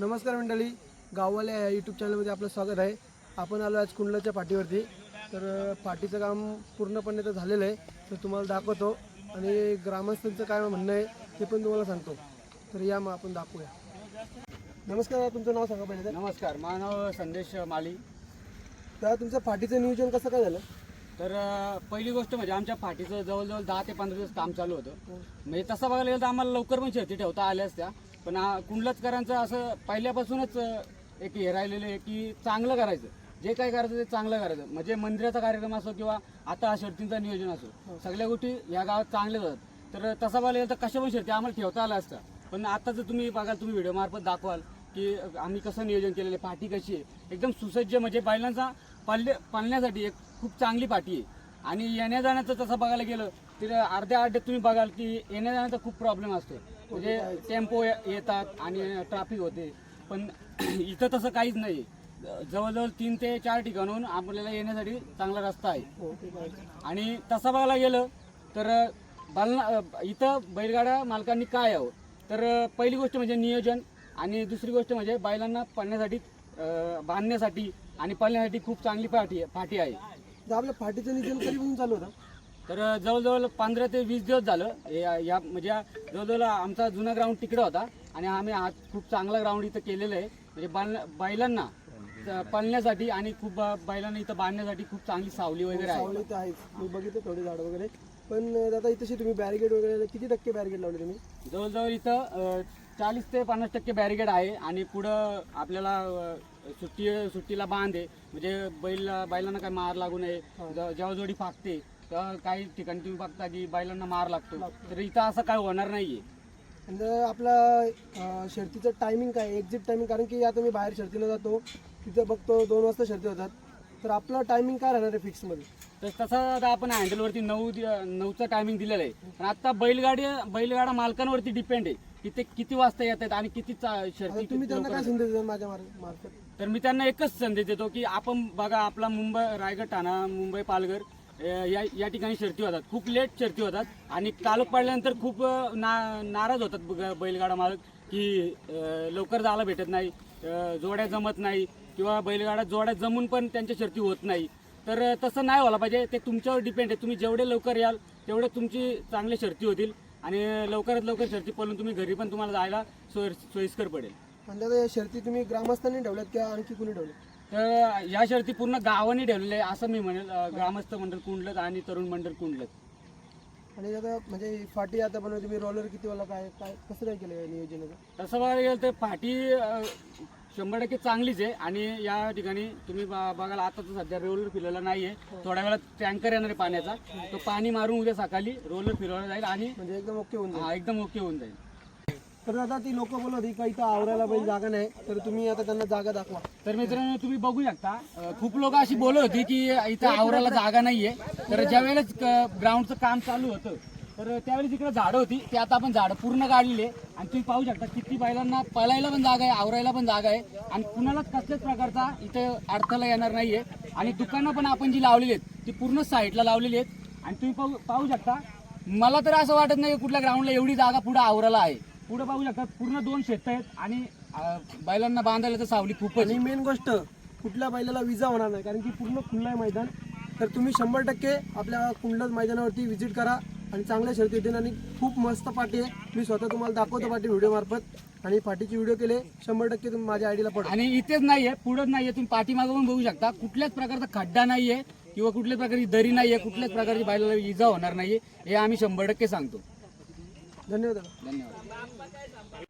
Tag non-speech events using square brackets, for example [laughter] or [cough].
नमस्कार मंडळी गाववाले या यूट्यूब चॅनलमध्ये आपलं स्वागत आहे. आपण आलो आज कुंडलाच्या पाठीवरती. तर पाठीचं काम पूर्णपणे तर झालेलं आहे तर तुम्हाला दाखवतो. आणि ग्रामस्थांचं काय म्हणणं आहे ते पण तुम्हाला सांगतो. तर या मग आपण दाखवूया. नमस्कार तुमचं नाव सांगा पहिले नमस्कार माझं नाव संदेश माळी तर तुमचं पाठीचं नियोजन कसं काय झालं? तर पहिली गोष्ट म्हणजे आमच्या फाटीचं जवळजवळ दहा ते पंधरा दिवस काम चालू होतं. म्हणजे तसं बघायला गेलं तर आम्हाला लवकर पण शेती ठेवता आल्या असत्या. पण कुंडलचकरांचं असं पहिल्यापासूनच एक हे राहिलेलं आहे की चांगलं करायचं. जे काय करायचं ते चांगलं करायचं. म्हणजे मंदिराचा कार्यक्रम असो किंवा आता शर्तींचं नियोजन असो सगळ्या गोष्टी या गावात चांगल्याच होतात तर तसं बघायला गेलं तर कशा पण शर्ती आम्हाला ठेवता आल्या असत्या पण आता जर तुम्ही बघाल तुम्ही व्हिडिओ मार्फत दाखवाल की आम्ही कसं नियोजन केलेलं आहे पाठी कशी आहे. एकदम सुसज्ज म्हणजे बैलांचा पाल्य पालण्यासाठी एक खूप चांगली पाठी आहे. आणि येण्या जाण्याचं तसं बघायला गेलं तर अर्ध्या अड्ड्यात तुम्ही बघाल की येण्या जाण्याचा खूप प्रॉब्लेम असतो म्हणजे टेम्पो येतात आणि ट्रॅफिक होते. पण [clears throat] इथं तसं काहीच नाही. जवळजवळ तीन ते चार ठिकाणून आपल्याला येण्यासाठी चांगला रस्ता आहे. आणि तसं बघायला गेलं तर बालना इथं बैलगाडा मालकांनी काय यावं तर पहिली गोष्ट म्हणजे नियोजन आणि दुसरी गोष्ट म्हणजे बैलांना पळण्यासाठी बांधण्यासाठी आणि पळण्यासाठी खूप चांगली पाठी पाठी आहे. तर आपलं पाठीचं नियोजन कधीपासून चालू होतं? तर जवळजवळ पंधरा ते वीस दिवस झालं या या- म्हणजे जवळजवळ आमचा जुना ग्राउंड तिकडे होता आणि आम्ही आज खूप चांगला ग्राउंड इथं केलेलं आहे. म्हणजे बाल बैलांना पळण्यासाठी आणि खूप बैलांना इथं बांधण्यासाठी खूप चांगली सावली वगैरे आहे. सावली तर आहेच. मी बघितलं थोडी झाडं वगैरे. पण आता इथं तुम्ही बॅरिगेड वगैरे किती टक्के बॅरिगेड लावले तुम्ही? जवळजवळ इथं चाळीस ते पन्नास टक्के बॅरिकेड आहे आणि पुढं आपल्याला सुट्टी सुट्टीला बांध आहे. म्हणजे बैल बैलांना काय मार लागू नये. जेव्हा जोडी फाकते. तेव्हा काही ठिकाणी तुम्ही बघता की बैलांना मार लागतो. तर इथं असं काय होणार नाहीये. आणि आपला शर्तीचं टायमिंग काय? एक्झिट टायमिंग कारण की आता मी बाहेर शर्तीला जातो तिथं बघतो दोन वाजता शर्ती होतात. तर आपलं टायमिंग काय राहणार आहे फिक्समध्ये तर तसं आता आपण हँडलवरती नऊ नऊचं टायमिंग दिलेलं आहे. पण आता बैलगाडी बैलगाडा मालकांवरती डिपेंड आहे की ते किती वाजता येतात आणि किती चा- शर्ती तुम्ही त्यांना काय संदेश द्याल माझ्या मार- मार्फत? तर मी त्यांना एकच संदेश देतो की आपण बघा आपला मुंबई रायगड ठाणा मुंबई पालघर या या ठिकाणी शर्ती होतात. खूप लेट शर्ती होतात. आणि तालुक पडल्यानंतर खूप ना नाराज होतात बैलगाडा मालक की लवकर जायला भेटत नाही जोड्या जमत नाही किंवा बैलगाडा जोड्या जमून पण त्यांच्या शर्ती होत नाही. तर तसं नाही व्हायला पाहिजे. ते तुमच्यावर डिपेंड आहे. तुम्ही जेवढे लवकर याल तेवढे तुमची चांगली शर्ती होतील. आणि लवकरात लवकर शर्ती पडून तुम्ही घरी पण तुम्हाला जायला सोय सोयीस्कर पडेल. म्हणजे या शर्ती तुम्ही ग्रामस्थांनी ठेवल्यात किंवा आणखी कुणी ठेवल्यात? तर या शर्ती पूर्ण गावाने ठेवलेले आहे असं मी म्हणेल. अं, ग्रामस्थ मंडळ कुंडलत आणि तरुण मंडळ कुंडलत आणि आता म्हणजे ही फाटी आता बनवली तुम्ही रोलर किती वाला काय काय कसं काय केलं या नियोजनाचं? तसं बघायला गेलं तर अं, शंभर टक्के चांगलीच आहे. आणि या ठिकाणी तुम्ही ब- बघाल आता तर सध्या रोलर फिरवला नाहीये. थोड्या वेळात टँकर येणार आहे पाण्याचा. तो पाणी मारून उद्या सकाळी रोलर फिरवला जाईल आणि म्हणजे एकदम ओके होऊन जाईल. हा, एकदम ओके होऊन जाईल. तर आता ती लोक बोलत होती का इथं आवरायला पाहिजे जागा नाही तर तुम्ही आता त्यांना जागा दाखवा. तर मित्रांनो तुम्ही बघू शकता खूप लोक अशी बोलत होती की इथं आवराला जागा नाहीये. तर ज्या वेळेस ग्राउंडचं काम चालू होतं तर त्यावेळेस इकडे झाडं होती ते आता आपण झाडं पूर्ण काढलेली आहे. आणि तुम्ही पाहू शकता किती बैलांना पळायला पण जागा आहे आवरायला पण जागा आहे. आणि कुणालाच कसल्याच प्रकारचा इथं अडथळा येणार नाहीये. आणि दुकानं पण आपण जी लावलेली आहेत ती पूर्ण साईडला लावलेली आहेत. आणि तुम्ही पाहू पाहू शकता मला तर असं वाटत नाही की कुठल्या ग्राउंडला एवढी जागा पुढे आवराला आहे. पुढे पाहू शकता पूर्ण दोन शेत आहेत आणि अं, बैलांना बांधायला तर सावली खूपच आहे. आणि मेन गोष्ट कुठल्या बैलाला विजा होणार नाही कारण की पूर्ण खुलं आहे मैदान. तर तुम्ही शंभर टक्के आपल्या कुंडल मैदानावरती व्हिजिट करा आणि चांगल्या शर्ती येतील. आणि खूप मस्त पाठी आहे. मी स्वतः तुम्हाला दाखवतो पाठी व्हिडिओ मार्फत. आणि पाठीची व्हिडिओ केले शंभर टक्के तुम्ही माझ्या आयडीला पडा. आणि इथेच नाहीये पुढेच नाहीये तुम्ही पाठीमागं पण बघू शकता. कुठल्याच प्रकारचा खड्डा नाहीये किंवा कुठल्याच प्रकारची दरी नाहीये कुठल्याच प्रकारची बैलाला इजा होणार नाहीये हे आम्ही शंभर टक्के सांगतो. धन्यवाद. धन्यवाद.